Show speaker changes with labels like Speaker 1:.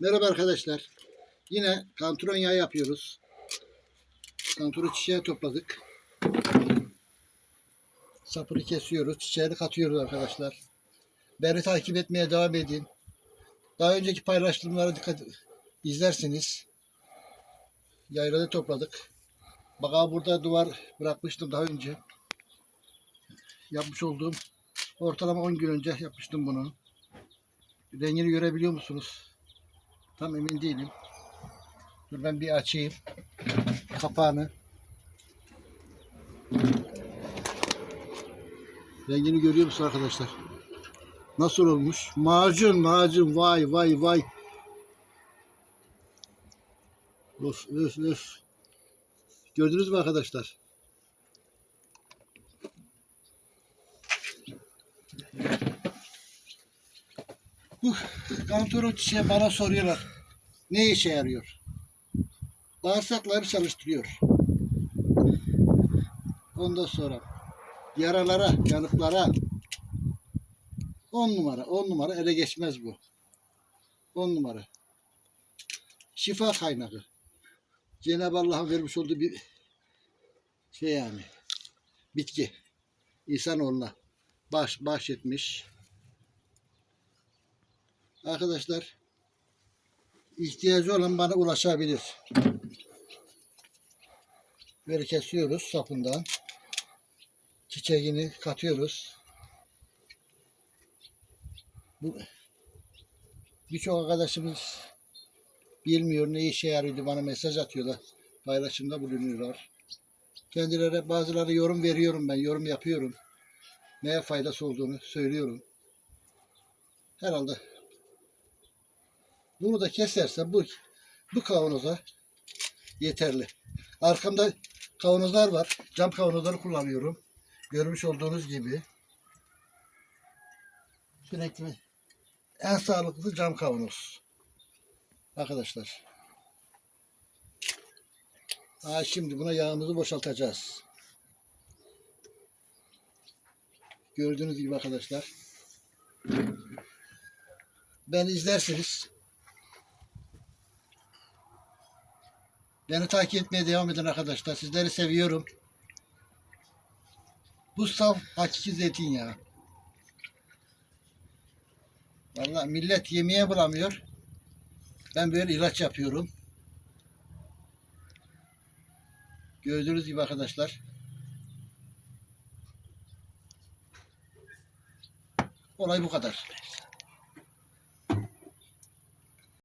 Speaker 1: Merhaba arkadaşlar. Yine kantron yağı yapıyoruz. Kanturu çiçeğe topladık. Sapını kesiyoruz. Çiçeğini katıyoruz arkadaşlar. Beni takip etmeye devam edin. Daha önceki paylaştığımlara dikkat izlersiniz. Yaylada topladık. Baka burada duvar bırakmıştım daha önce. Yapmış olduğum ortalama 10 gün önce yapmıştım bunu. Rengini görebiliyor musunuz? Tam emin değilim. Dur ben bir açayım. Kapağını. Rengini görüyor musun arkadaşlar? Nasıl olmuş? Macun macun vay vay vay. Öf öf öf. Gördünüz mü arkadaşlar? Bu kantaron çiçeği bana soruyorlar. Ne işe yarıyor? Bağırsakları çalıştırıyor. Ondan sonra yaralara, yanıklara on numara, on numara ele geçmez bu. On numara. Şifa kaynağı. Cenab-ı Allah'ın vermiş olduğu bir şey yani. Bitki. İnsanoğluna baş, bahşetmiş. Arkadaşlar ihtiyacı olan bana ulaşabilir. Böyle kesiyoruz sapından. Çiçeğini katıyoruz. Bu birçok arkadaşımız bilmiyor ne işe yarıyordu bana mesaj atıyorlar. Paylaşımda bulunuyorlar. Kendileri bazıları yorum veriyorum ben. Yorum yapıyorum. Neye faydası olduğunu söylüyorum. Herhalde bunu da keserse bu bu kavanoza yeterli. Arkamda kavanozlar var. Cam kavanozları kullanıyorum. Görmüş olduğunuz gibi. Sürekli en sağlıklı cam kavanoz. Arkadaşlar. Aa, şimdi buna yağımızı boşaltacağız. Gördüğünüz gibi arkadaşlar. Beni izlerseniz Beni takip etmeye devam edin arkadaşlar. Sizleri seviyorum. Bu saf hakiki zeytinyağı. Vallahi millet yemeğe bulamıyor. Ben böyle ilaç yapıyorum. Gördüğünüz gibi arkadaşlar. Olay bu kadar.